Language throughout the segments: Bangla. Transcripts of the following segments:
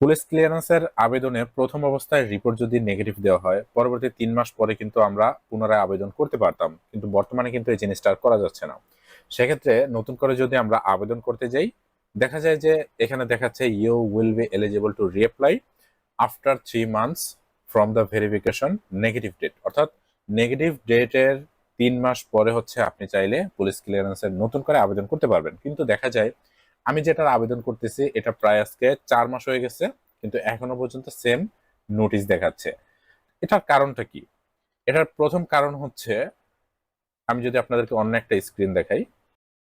পুলিশ ক্লিয়ারেন্সের আবেদনে প্রথম অবস্থায় রিপোর্ট যদি নেগেটিভ দেওয়া হয়, পরবর্তী তিন মাস পরে কিন্তু আমরা পুনরায় আবেদন করতে পারতাম। কিন্তু বর্তমানে কিন্তু এই জিনিসটা আর করা যাচ্ছে না। সেক্ষেত্রে নতুন করে যদি আমরা আবেদন করতে যাই, দেখা যায় যে এখানে দেখাচ্ছে you will be eligible to reapply after three months from the verification negative date অর্থাৎ নেগেটিভ ডেটের তিন মাস পরে হচ্ছে আপনি চাইলে পুলিশ ক্লিয়ারেন্সের নতুন করে আবেদন করতে পারবেন। কিন্তু দেখা যায় আমি যেটার আবেদন করতেছি, এটা প্রায় আজকে চার মাস হয়ে গেছে, কিন্তু এখনও পর্যন্ত সেম নোটিশ দেখাচ্ছে। এটার কারণটা কি? এটার প্রথম কারণ হচ্ছে, আমি যদি আপনাদেরকে অন্য একটা স্ক্রিন দেখাই,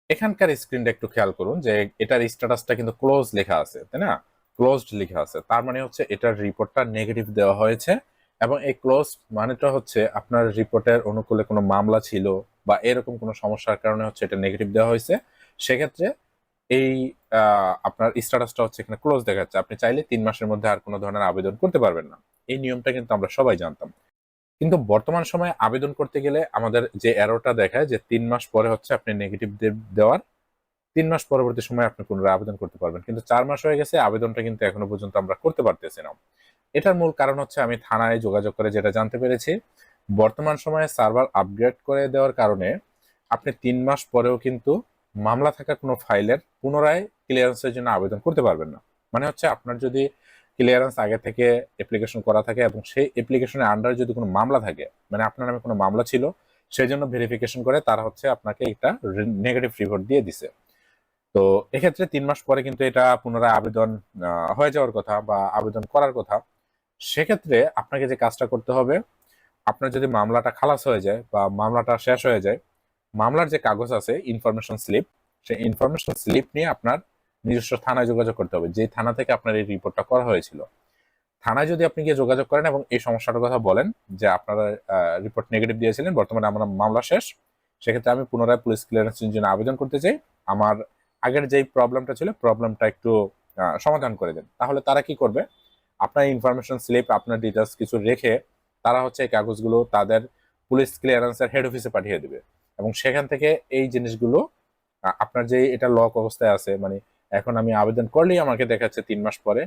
এখানকার স্ক্রিনটা একটু খেয়াল করুন যে এটার স্ট্যাটাসটা কিন্তু ক্লোজ লেখা আছে, তাই না? ক্লোজড লেখা আছে। তার মানে হচ্ছে এটার রিপোর্টটা নেগেটিভ দেওয়া হয়েছে এবং এই ক্লোজ মানেটা হচ্ছে আপনার রিপোর্টের অনুকূলে কোনো মামলা ছিল বা এরকম কোনো সমস্যার কারণে হচ্ছে এটা নেগেটিভ দেওয়া হয়েছে। সেক্ষেত্রে এই আপনার স্ট্যাটাসটা হচ্ছে এখানে ক্লোজ দেখাচ্ছে। আপনি চাইলে তিন মাসের মধ্যে আর কোনো ধরনের আবেদন করতে পারবেন না। এই নিয়মটা কিন্তু আমরা সবাই জানতাম। কিন্তু বর্তমান সময়ে আবেদন করতে গেলে আমাদের যে অ্যারোটা দেখায় যে তিন মাস পরে হচ্ছে আপনি নেগেটিভ দেওয়ার, তিন মাস পরবর্তী সময় আপনি পুনরায় আবেদন করতে পারবেন। কিন্তু চার মাস হয়ে গেছে, আবেদনটা কিন্তু এখনও পর্যন্ত আমরা করতে পারতেছি না। এটার মূল কারণ হচ্ছে আমি থানায় যোগাযোগ করে যেটা জানতে পেরেছি, বর্তমান সময়ে সার্ভার আপগ্রেড করে দেওয়ার কারণে আপনি তিন মাস পরেও কিন্তু মামলা থাকা কোনো ফাইলের পুনরায় ক্লিয়ারেন্সের জন্য আবেদন করতে পারবেন না। মানে হচ্ছে আপনার যদি ক্লিয়ারেন্স আগে থেকে অ্যাপ্লিকেশন করা থাকে এবং সেই অ্যাপ্লিকেশনের আন্ডারে যদি কোনো মামলা থাকে মানে আপনার নামে কোনো মামলা ছিল সেই জন্য ভেরিফিকেশন করে তারা হচ্ছে আপনাকে একটা নেগেটিভ রিপোর্ট দিয়ে দিছে। তো এক্ষেত্রে তিন মাস পরে কিন্তু এটা পুনরায় আবেদন হয়ে যাওয়ার কথা বা আবেদন করার কথা। সেক্ষেত্রে আপনাকে যে কাজটা করতে হবে, আপনার যদি মামলাটা খালাস হয়ে যায় বা মামলাটা শেষ হয়ে যায় মামলার যে কাগজ আছে ইনফরমেশন স্লিপ সেই ইনফরমেশন স্লিপ নিয়ে আপনার নিজস্ব থানায় যোগাযোগ করতে হবে। যে থানা থেকে আপনার এই রিপোর্টটা করা হয়েছিল। থানায় যদি আপনি গিয়ে যোগাযোগ করেন এবং এই সমস্যাটার কথা বলেন যে আপনারা রিপোর্ট নেগেটিভ দিয়েছিলেন, বর্তমানে আমার মামলা শেষ, সেক্ষেত্রে আমি পুনরায় পুলিশ ক্লিয়ারেন্সের জন্য আবেদন করতে চাই। আমার আগের যেই প্রবলেমটা ছিল প্রবলেমটা একটু সমাধান করে দেন। তাহলে তারা কি করবে? আপনার ইনফরমেশন স্লিপ আপনার ডিটেলস কিছু রেখে তারা হচ্ছে এই কাগজগুলো তাদের পুলিশ ক্লিয়ারেন্সের হেড অফিসে পাঠিয়ে দেবে। এবং সেখান থেকে এই জিনিসগুলো আপনার যে এটা লক অবস্থায় আছে মানে এখন আমি আবেদন করলেই আমাকে দেখাচ্ছে তিন মাস পরে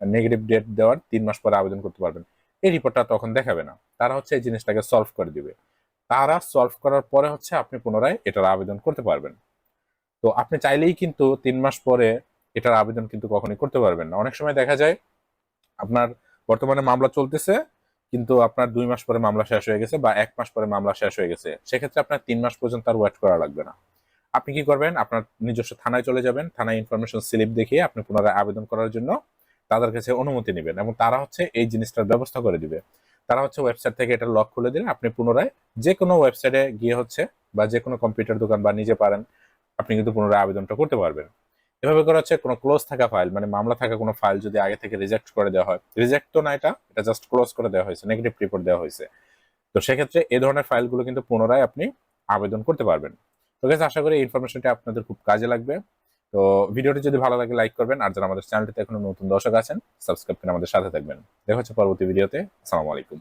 নেগেটিভ ডেট দেওয়ার তিন মাস পরে আবেদন করতে পারবেন। এই রিপোর্টটা তখন দেখাবে না। তারা হচ্ছে এই জিনিসটাকে সলভ করে দিবে। তারা সলভ করার পরে হচ্ছে আপনি পুনরায় এটার আবেদন করতে পারবেন। তো আপনি চাইলেই কিন্তু তিন মাস পরে এটার আবেদন কিন্তু কখনোই করতে পারবেন না। অনেক সময় দেখা যায়, আপনার বর্তমানে মামলা চলতেছে কিন্তু আপনার দুই মাস পরে মামলা শেষ হয়ে গেছে বা এক মাস পরে মামলা শেষ হয়ে গেছে, সেক্ষেত্রে আপনার তিন মাস পর্যন্ত আর ওয়েট করা লাগবে না। আপনি কি করবেন? আপনার নিজস্ব থানায় চলে যাবেন, থানায় ইনফরমেশন স্লিপ দেখিয়ে আপনি পুনরায় আবেদন করার জন্য তাদের কাছে অনুমতি নেবেন এবং তারা হচ্ছে এই জিনিসটার ব্যবস্থা করে দিবে। তারা হচ্ছে ওয়েবসাইট থেকে এটা লক খুলে দিলে আপনি পুনরায় যে কোনো ওয়েবসাইটে গিয়ে হচ্ছে বা যে কোনো কম্পিউটার দোকান বা নিজে পারেন, আপনি কিন্তু পুনরায় আবেদনটা করতে পারবেন। এভাবে করে হচ্ছে কোনো ক্লোজ থাকা ফাইল মানে মামলা থাকা কোনো ফাইল যদি আগে থেকে রিজেক্ট করে দেওয়া হয়। রিজেক্ট তো না এটা এটা জাস্ট ক্লোজ করে দেওয়া হয়েছে নেগেটিভ রিপোর্ট দেওয়া হয়েছে। তো সেক্ষেত্রে এই ধরনের ফাইলগুলো কিন্তু পুনরায় আপনি আবেদন করতে পারবেন। তো guys, আশা করি এই ইনফরমেশনটা আপনাদের খুব কাজে লাগবে। তো ভিডিওটি যদি ভালো লাগে লাইক করবেন। আর যারা আমাদের চ্যানেলটিতে এখনও নতুন দর্শক আছেন সাবস্ক্রাইব করে আমাদের সাথে থাকবেন। দেখা হচ্ছে পরবর্তী ভিডিওতে আসসালামু আলাইকুম।